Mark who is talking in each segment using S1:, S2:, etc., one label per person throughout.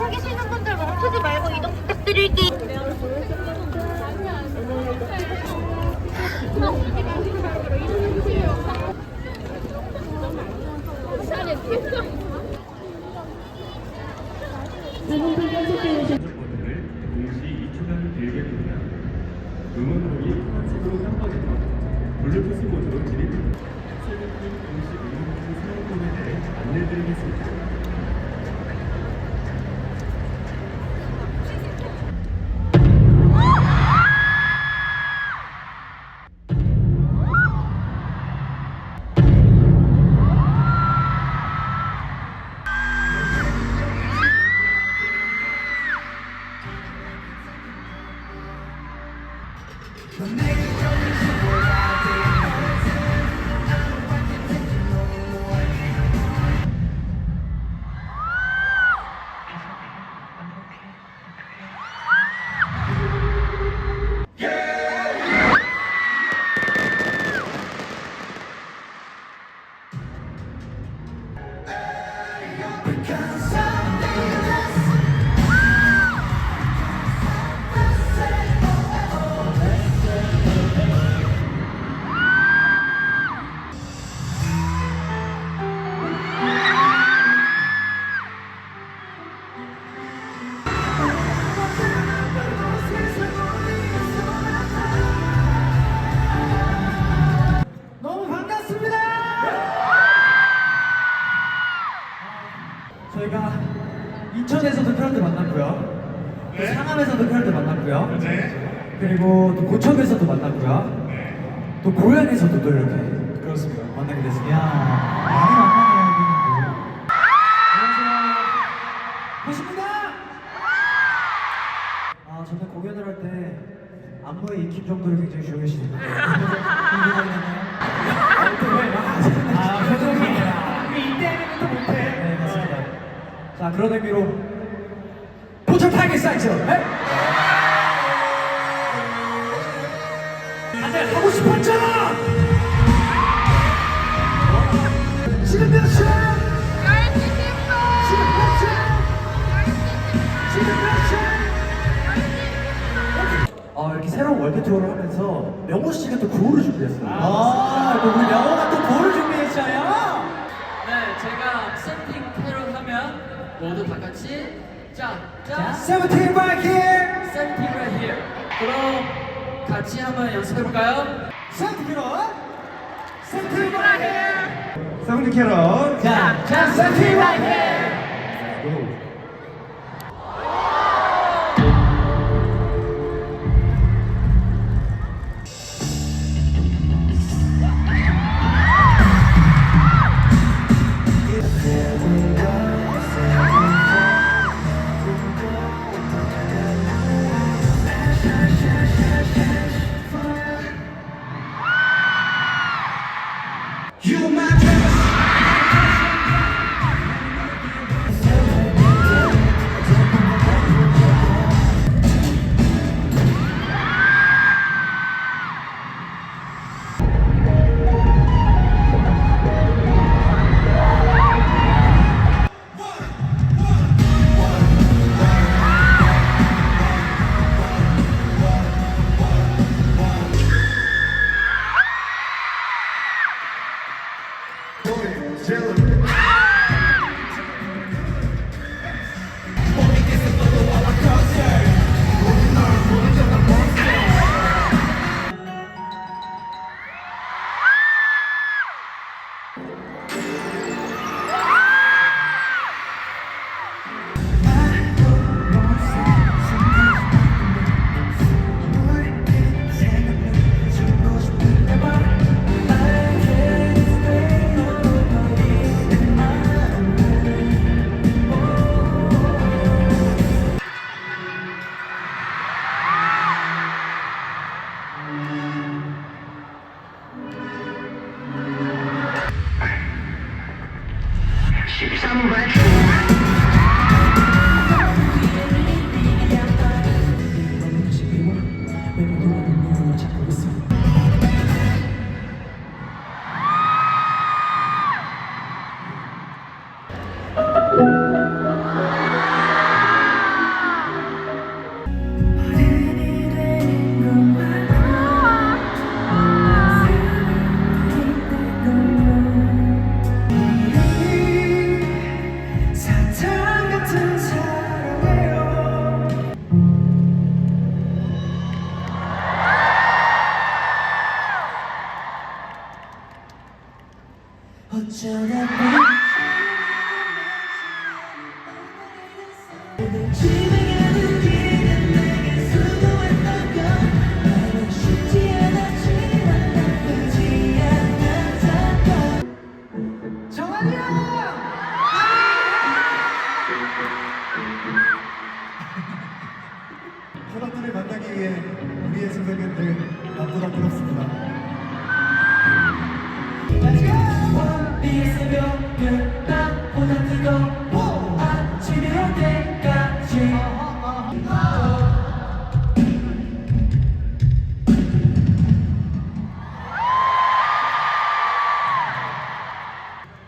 S1: 서 계시는 분들 멈추지 말고 이동 부탁드릴게요.
S2: 너 또 상암에서도 팬들 만났고요. 그리고 또 고척에서도 만났고요. 또 고향에서도 또 이렇게 그렇습니다. 만나게 됐습니다. 많이 만나네요, 여기는. 안녕하세요. 반갑습니다. 아, 저는 공연을 할 때 안무에 익힌 정도를 굉장히 중요시해요. 아, 표정이야. 이때는 또 못해. 네, 맞습니다. 자, 그런 의미로 포천 타겟 사이즈. 네? 준비했어요. 아, 또 우리 명호가 또 구호를 준비했어요.
S3: 네, 제가 샘핑 캐롤 하면 모두 다 같이 자,
S2: 자,
S3: 자,
S2: 세븐틴 right here.
S3: 샘핑 right here. 그럼 같이 한번 연습해 볼까요?
S2: 세븐틴 캐럿. 세븐틴 right here.
S4: 세븐틴 캐럿
S2: 자, 자, 세븐틴 right here. You
S5: 어쩌다 보니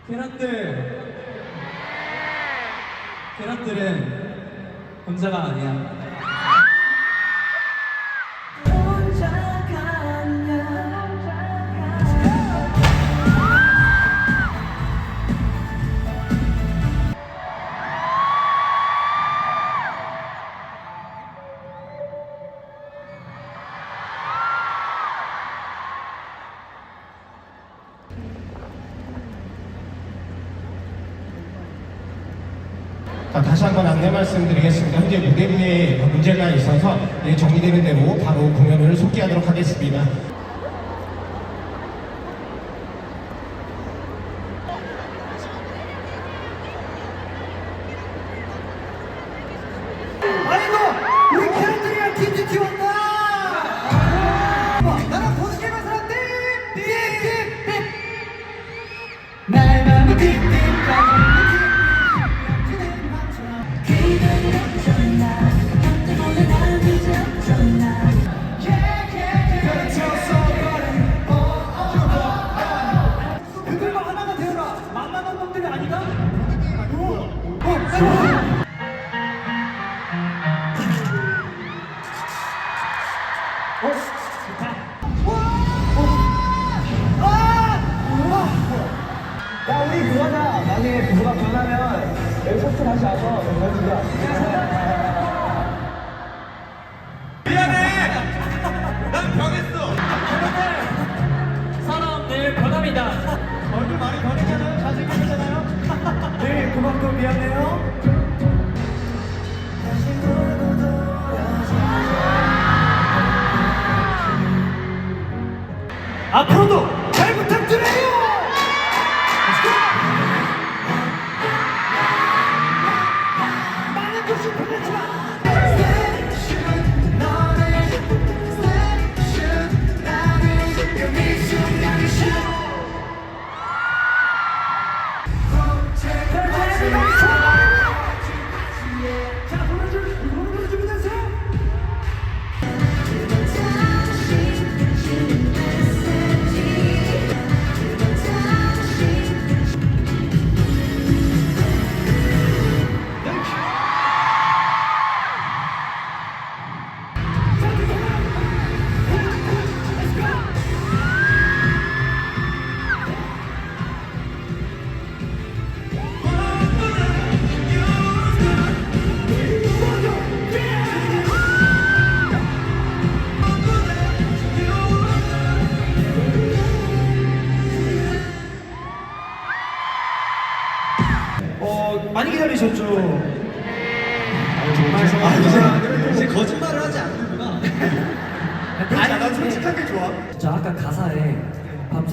S5: 계란들. 계란들은 혼자가 아니야
S2: 다시 한번 안내 말씀드리겠습니다. 현재 무대부에 문제가 있어서 예, 정리되는 대로 바로 공연을 속개하도록 하겠습니다.
S5: 자,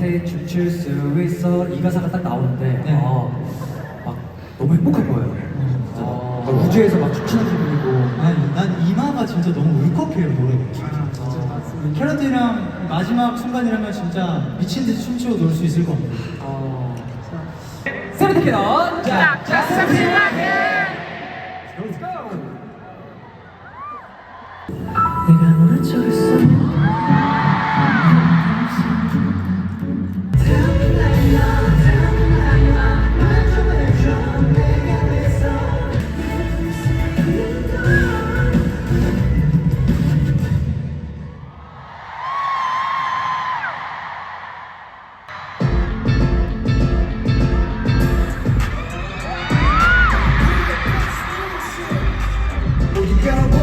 S6: 밤새 춤출 수 있어 이 가사가 딱 나오는데
S5: 네.
S6: 아, 막 너무 행복해 보여요. 진짜
S5: 어.
S6: 막 우주에서 막 춤추는 기분이고
S5: 난 이마가 진짜 너무 울컥해요, 노래가. 캐럿들이랑 마지막 순간이라면 진짜 미친 듯이 춤추고 놀 수 있을 것 같아요.
S6: 어... 세븐틴 자, 자, 내가
S3: quero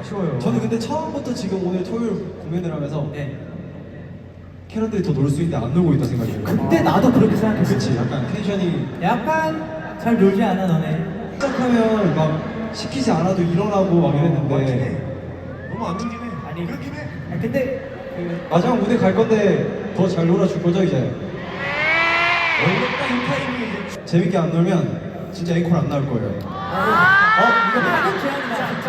S2: 아쉬워요.
S4: 저는 근데 처음부터 지금 오늘 토요일 공연을 하면서
S2: 네.
S4: 캐럿들이 더 놀 수 있는데 안 놀고 있다 생각이 들어요.
S2: 그때 나도 그렇게 생각했어.
S4: 그치 약간 텐션이
S2: 약간 잘 놀지 않아, 너네.
S4: 시작하면 막 시키지 않아도 일어나고 막 이랬는데
S7: 너무 안 놀긴 해.
S2: 아니,
S7: 그렇긴 해.
S2: 아, 근데 그
S4: 마지막 무대 갈 건데 더 잘 놀아줄 거죠 이제?
S2: 원래 딱이 타이밍이 이제
S4: 재밌게 안 놀면 진짜 앵콜 안 나올 거예요.
S2: 어, 이거 제안이다,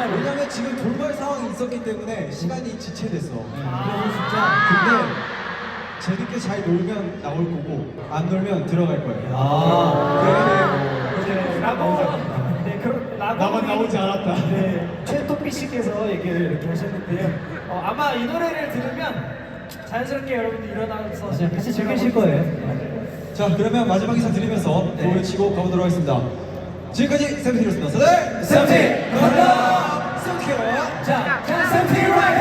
S2: 진짜로.
S4: 왜냐면 지금 돌발 상황이 있었기 때문에 시간이 지체됐어.
S2: 그래서 진짜.
S4: 근데 재밌게 잘 놀면 나올 거고 안 놀면 들어갈 거예요.
S2: 아, 네, 라고. 네, 그, 라고.
S4: 나만 나오지 않았다.
S2: 네, 최토피 씨께서 얘기를 이렇게 하셨는데요. 어, 아마 이 노래를 들으면 자연스럽게 여러분들 일어나서 같이 즐기실 거예요.
S4: 자 그러면 마지막 인사 드리면서
S2: 네.
S4: 노래 치고 가보도록 하겠습니다. 지금까지 세븐틴이었습니다. 서들
S2: 세븐틴!
S4: 감사합니다. 세븐틴!
S2: 자, 자, 세븐틴 right here!
S4: Let's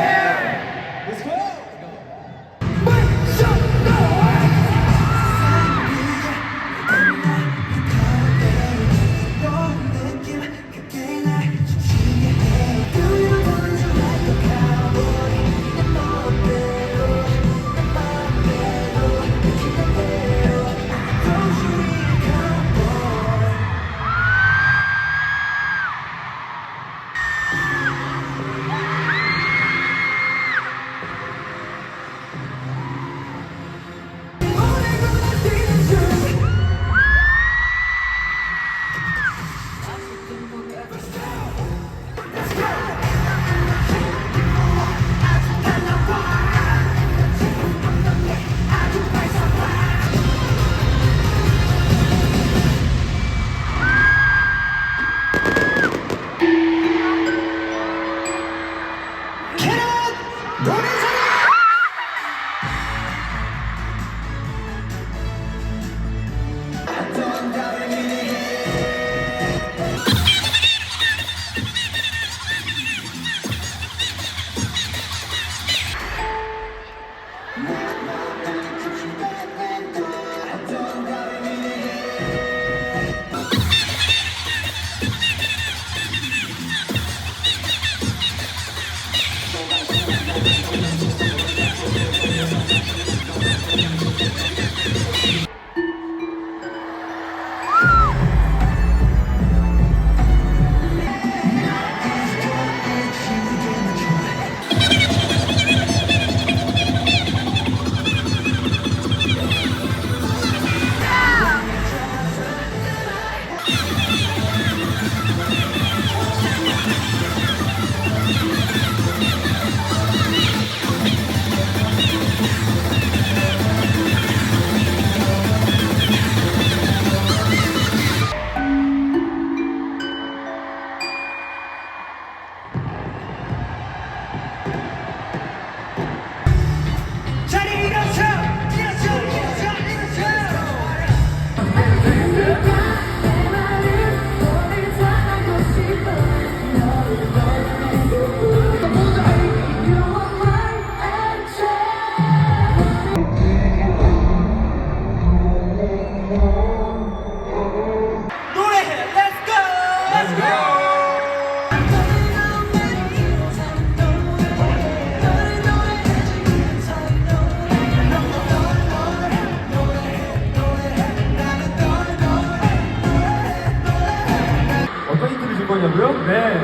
S8: 거냐고요? 네.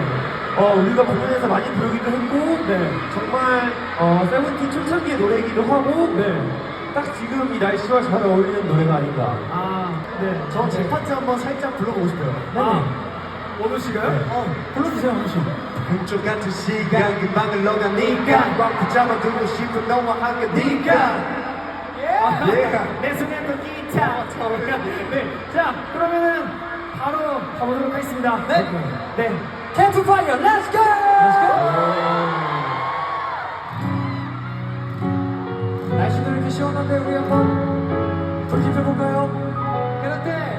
S8: 어, 우리가 공연에서 많이 부르기도 했고, 네. 정말, 어, 세븐틴 초창기의 노래이기도 하고, 네. 딱 지금 이 날씨와 잘 어울리는 노래가 아닌가.
S2: 아, 네.
S8: 저 제 파트 한번 살짝 불러보고 싶어요.
S2: 아, 원우 씨가요? 어, 불러주세요, 원우 씨.
S8: 한쪽 같은 시간 금방 흘러가니까 꽉 붙잡아두고 싶은 너와 함께 니가 Yeah.
S2: 내 손에 또 기타. 네. 자, 그러면은 바로 가보도록 하겠습니다. 네. 네. 캠프파이어, 렛츠 고! 렛츠 고! 시원한데 우리 한번 돌집해볼까요? 그런데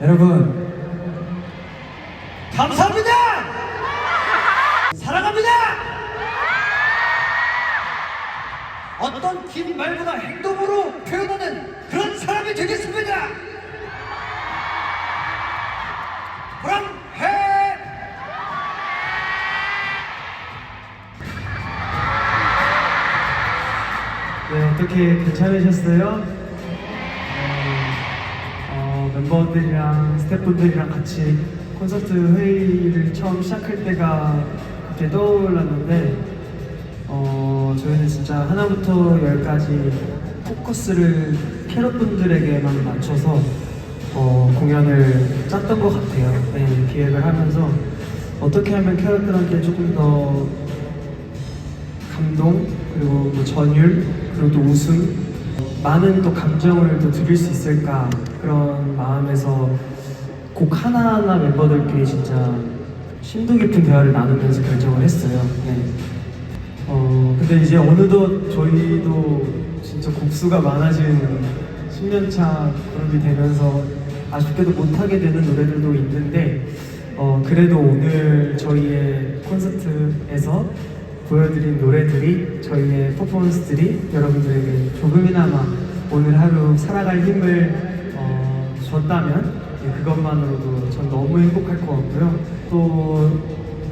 S9: 여러분 어, 멤버들이랑 스태프분들이랑 같이 콘서트 회의를 처음 시작할 때가 그때 떠올랐는데 어, 저희는 진짜 하나부터 열까지 포커스를 캐럿분들에게만 맞춰서 어, 공연을 짰던 것 같아요. 네, 기획을 하면서 어떻게 하면 캐럿들한테 조금 더 감동 그리고 또 전율 그리고 또 웃음 많은 또 감정을 또 드릴 수 있을까 그런 마음에서 곡 하나하나 멤버들끼리 진짜 심도 깊은 대화를 나누면서 결정을 했어요. 네. 어 근데 이제 어느덧 저희도 진짜 곡수가 많아진 10년차 그룹이 되면서 아쉽게도 못하게 되는 노래들도 있는데 어 그래도 오늘 저희의 콘서트에서 보여드린 노래들이 저희의 퍼포먼스들이 여러분들에게 조금이나마 오늘 하루 살아갈 힘을 어, 줬다면 예, 그것만으로도 전 너무 행복할 것 같고요. 또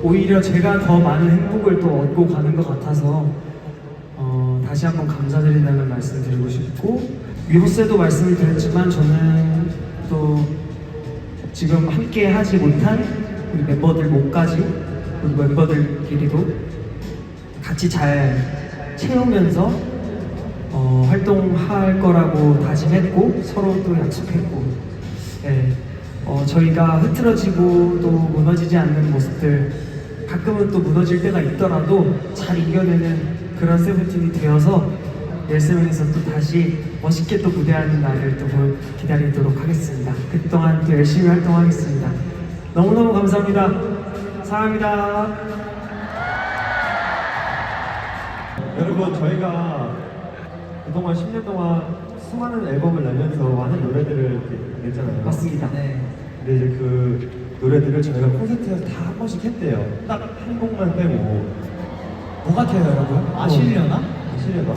S9: 오히려 제가 더 많은 행복을 또 얻고 가는 것 같아서 어, 다시 한번 감사드린다는 말씀 드리고 싶고 위로세도 말씀을 드렸지만 저는 또 지금 함께 하지 못한 우리 멤버들 목까지 우리 멤버들끼리도 같이 잘 채우면서 어, 활동할 거라고 다짐했고 서로 또 약속했고 네, 어, 저희가 흐트러지고 또 무너지지 않는 모습들 가끔은 또 무너질 때가 있더라도 잘 이겨내는 그런 세븐틴이 되어서 열세명에서 또 다시 멋있게 또 무대하는 날을 또 보- 기다리도록 하겠습니다. 그동안 또 열심히 활동하겠습니다. 너무너무 감사합니다. 사랑합니다.
S4: 여러분 저희가 그동안 10년 동안 수많은 앨범을 내면서 많은 노래들을 이렇게 냈잖아요.
S9: 맞습니다.
S5: 네.
S4: 근데 이제 그 노래들을 저희가 콘서트에서 다 한 번씩 했대요. 딱 한 곡만 빼고.
S9: 뭐 같아요, 여러분?
S4: 아시려나? 아시려나?